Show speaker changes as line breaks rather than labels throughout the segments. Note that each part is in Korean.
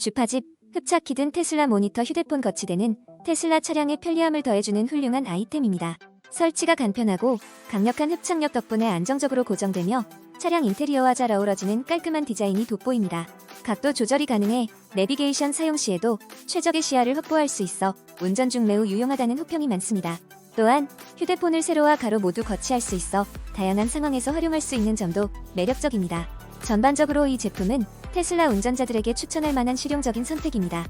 주파집, 흡착기 등 테슬라 모니터 휴대폰 거치대는 테슬라 차량의 편리함을 더해주는 훌륭한 아이템입니다. 설치가 간편하고 강력한 흡착력 덕분에 안정적으로 고정되며 차량 인테리어와 잘 어우러지는 깔끔한 디자인이 돋보입니다. 각도 조절이 가능해 내비게이션 사용 시에도 최적의 시야를 확보할 수 있어 운전 중 매우 유용하다는 호평이 많습니다. 또한 휴대폰을 세로와 가로 모두 거치할 수 있어 다양한 상황에서 활용할 수 있는 점도 매력적입니다. 전반적으로 이 제품은 테슬라 운전자들에게 추천할 만한 실용적인 선택입니다.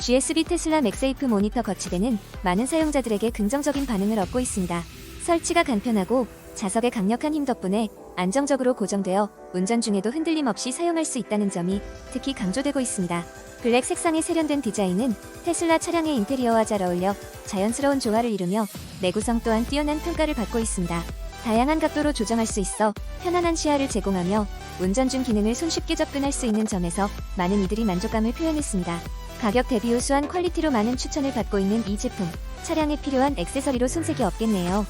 GSB 테슬라 맥세이프 모니터 거치대는 많은 사용자들에게 긍정적인 반응을 얻고 있습니다. 설치가 간편하고 자석의 강력한 힘 덕분에 안정적으로 고정되어 운전 중에도 흔들림 없이 사용할 수 있다는 점이 특히 강조되고 있습니다. 블랙 색상의 세련된 디자인은 테슬라 차량의 인테리어와 잘 어울려 자연스러운 조화를 이루며 내구성 또한 뛰어난 평가를 받고 있습니다. 다양한 각도로 조정할 수 있어 편안한 시야를 제공하며 운전 중 기능을 손쉽게 접근할 수 있는 점에서 많은 이들이 만족감을 표현했습니다. 가격 대비 우수한 퀄리티로 많은 추천을 받고 있는 이 제품, 차량에 필요한 액세서리로 손색이 없겠네요.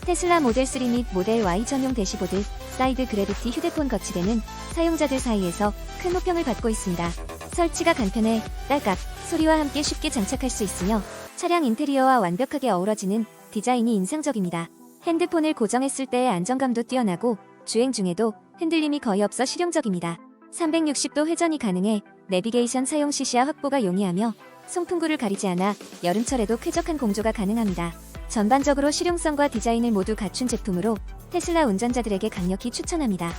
테슬라 모델 3 및 모델 Y 전용 대시보드, 사이드 그래비티 휴대폰 거치대는 사용자들 사이에서 큰 호평을 받고 있습니다. 설치가 간편해 딸깍 소리와 함께 쉽게 장착할 수 있으며 차량 인테리어와 완벽하게 어우러지는 디자인이 인상적입니다. 핸드폰을 고정했을 때의 안정감도 뛰어나고 주행 중에도 흔들림이 거의 없어 실용적입니다. 360도 회전이 가능해 내비게이션 사용 시 시야 확보가 용이하며 송풍구를 가리지 않아 여름철에도 쾌적한 공조가 가능합니다. 전반적으로 실용성과 디자인을 모두 갖춘 제품으로 테슬라 운전자들에게 강력히 추천합니다.